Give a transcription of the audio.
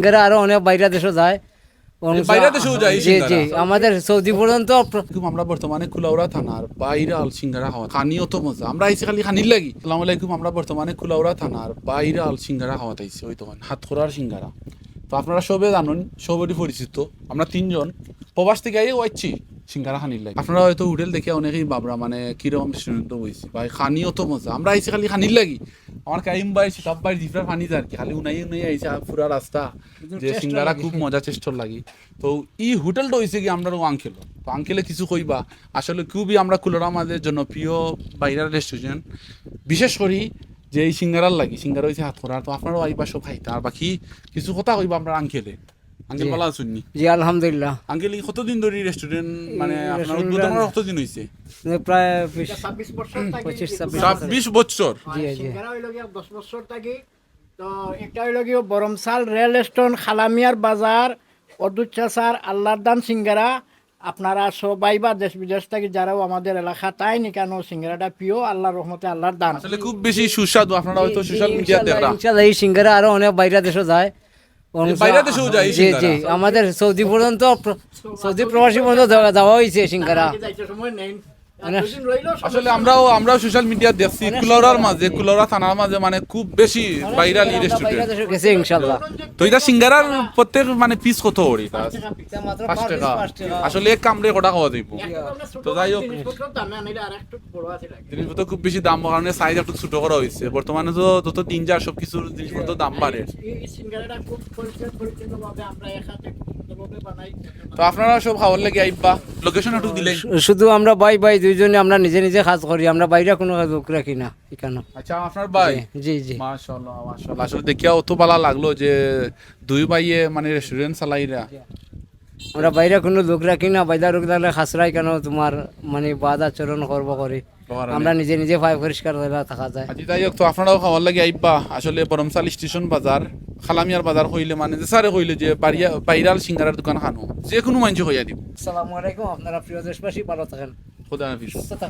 সিঙ্গারা আরও অনেক বাইরে দেশও যায়। বাইরে দেশেও যায় জি সিঙ্গারা? জি আমাদের সৌদি পর্যন্ত আমরা বর্তমানে কুলাউড়া থানার বাইরাল সিঙ্গারা খাওয়া খানিও তো মজা। আমরা আইসি খালি খানির লাগি। সালাম আলাইকুম আমরা বর্তমানে কুলাউড়া থানার বাইরাল সিঙ্গারা খাওয়াতে আইসি ওই তখন হাতখোরার সিঙ্গারা। তো আপনারা সবে জানুন সবরই পরিচিত। আমরা তিনজন। প্রবাস থেকে আইয়ে ওয়াইছি সিঙ্গারা খানির লাগে। আপনারা হয়তো হোটেল দেখে অনেকেই বাবরা মানে কীরকম রেস্টুরেন্ট বইছি। ভাই খানিও তো মজা। আমরা আইসি খালি খানির লাগি। আমার কাইম ভাই সিতাব ভাই জিফরা ফানি যার খালি উনাই উনাই আইসা পুরা রাস্তা। যে সিঙ্গারা খুব মজা চেষ্টার লাগি। তো ই হোটেলটা হয়েছে কি আমরা আঙ্কেল। তো আঙ্কেলে কিছু কইবা? আসলে খুবই আমরা কুলোরা আমাদের জনপ্রিয় বাইরের রেস্টুরেন্ট বিশেষ করি যে এই সিঙ্গারার লাগি সিঙ্গার হয়েছে হাত করার তো আপনারও আইবা সব খাইতা। আর বাকি কিছু কথা কইবা আমরা আঙ্কেলে। আঙ্কেল জি। ভালো আছেননি জি আলহামদুলিল্লাহ। আঙ্কেল এই কতদিন ধরে রেস্টুরেন্ট মানে আপনার উদ্বোধন করার কতদিন হয়েছে প্রায় বছর বছর। জি, জি। দশ বছর থাকি। তো একটা হইল বরমসাল রেল স্টেশন খালামিয়ার বাজার অদুত চাচার আল্লাহর দান সিঙ্গারা। আপনারা সবাই বা দেশ বিদেশ থেকে যারাও আমাদের এলাকা তাই নি কেন সিঙ্গারাটা প্রিয়? আল্লাহর রহমতে আল্লাহর দান আসলে খুব বেশি সুস্বাদু আপনারা হয়তো সোশ্যাল মিডিয়া ইনশাল্লাহ- এই সিঙ্গারা আরও অনেক বাইরে দেশও যায়। জি? জি আমাদের সৌদি পর্যন্ত সৌদি প্রবাসী পর্যন্ত যাওয়া- যাওয়া হয়েছে সিঙ্গারা মানে- আসলে আমরাও আমরাও সোশ্যাল মিডিয়া দেখছি কুলাউড়ার মাঝে কুলাউড়া থানার মাঝে মানে খুব বেশি বাইরে রেস্টুরেন্ট গেছি তো এটা সিঙ্গারার প্রত্যেক মানে পিস কত ওর পাঁচ টাকা। আসলে এক কামড়ে কটা খাওয়া যাইব? তো যাই হোক। জিনিসপত্র খুব বেশি দাম কারণে সাইজ একটু ছোট করা হয়েছে। বর্তমানে তো যত তিন চার সব কিছুর জিনিসপত্র দাম বাড়ে। সিঙ্গারাটা খুব পরিষ্কার আমরা তো আপনারা সব খাওয়ার লেগে আইবা লোকেশন একটু দিলেন। শুধু আমরা বাই বাই দুইজনে আমরা নিজে নিজে কাজ করি আমরা বাইরে কোনো লোক রাখি না এখানে। আচ্ছা আপনার ভাই জি জি মাশাআল্লাহ মাশাআল্লাহ। আসলে দেখিয়া অত ভালো লাগল যে দুই ভাইয়ে মানে রেস্টুরেন্ট চালাইরা। আমরা বাইরে কোনো লোক রাখি না বাইদা লোক থাকলে খাসরাই কেন তোমার মানে বাদ আচরণ করব করি? আমরা নিজে নিজে পাই পরিষ্কার করে থাকা যায়। হোক তো আপনারাও খাওয়ার লাগে আইবা আসলে বরমসাল স্টেশন বাজার খালামিয়ার বাজার কইলে মানে যে সারে কইলে যে বাড়িয়া বাইরাল সিঙ্গারার দোকান খানো যে কোনো মানুষ হইয়া দিব। আসসালামু আলাইকুম আপনারা প্রিয় দেশবাসী ভালো থাকেন। খোদা হাফিজ। সুস্থ থাকেন।